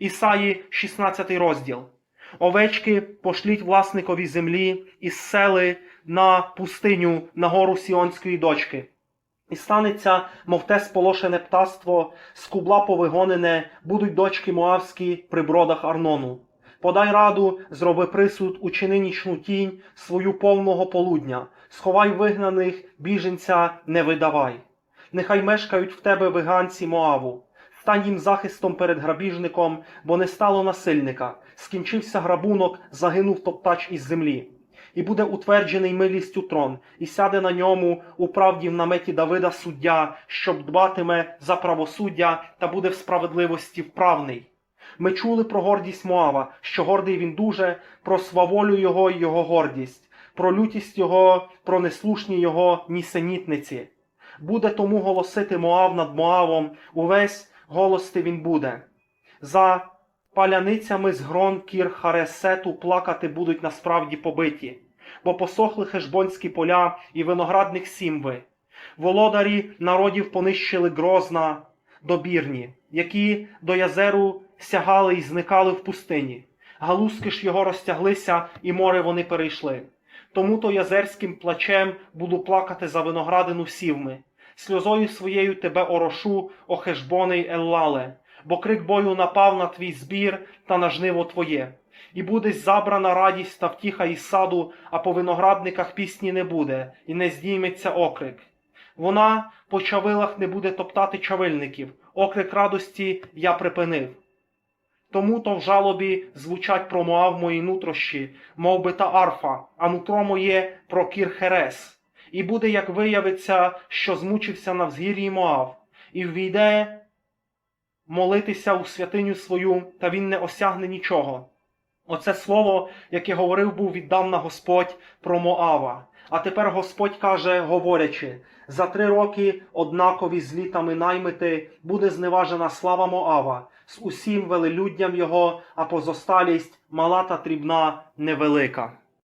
Ісаї, 16 розділ. Овечки пошліть власникові землі із сели на пустиню на гору Сіонської дочки. І станеться, мов те сполошене птаство, з кубла повигонене, будуть дочки Моавські при бродах Арнону. Подай раду, зроби присуд, учини нічну тінь свою повного полудня, сховай вигнаних, біженця не видавай. Нехай мешкають в тебе виганці Моаву. Стань їм захистом перед грабіжником, бо не стало насильника. Скінчився грабунок, загинув топтач із землі. І буде утверджений милістю трон, і сяде на ньому у правді в наметі Давида суддя, щоб дбатиме за правосуддя та буде в справедливості вправний. Ми чули про гордість Моава, що гордий він дуже, про сваволю його і його гордість, про лютість його, про неслушні його нісенітниці. Буде тому голосити Моав над Моавом, увесь голости він буде. За паляницями з грон кір Харесету плакати будуть насправді побиті, бо посохли хешбонські поля і виноградних сімви. Володарі народів понищили грозна добірні, які до язеру сягали і зникали в пустині. Галузки ж його розтяглися, і море вони перейшли. Тому то язерським плачем буду плакати за виноградину сівми, сльозою своєю тебе орошу, о Хешбоне й Еллале, бо крик бою напав на твій збір та на жниво твоє. І буде забрана радість та втіха із саду, а по виноградниках пісні не буде, і не здійметься окрик. Вона по чавилах не буде топтати чавильників, окрик радості я припинив. Тому то в жалобі звучать про Моав мої нутрощі, мов би та арфа, а нутро моє про кір Херес. І буде, як виявиться, що змучився на взгір'ї Моав, і ввійде молитися у святиню свою, та він не осягне нічого. Оце слово, яке говорив був віддавна Господь про Моава. А тепер Господь каже, говорячи, за три роки однакові з літами наймити буде зневажена слава Моава, з усім велелюддям його, а позосталість мала та дрібна невелика.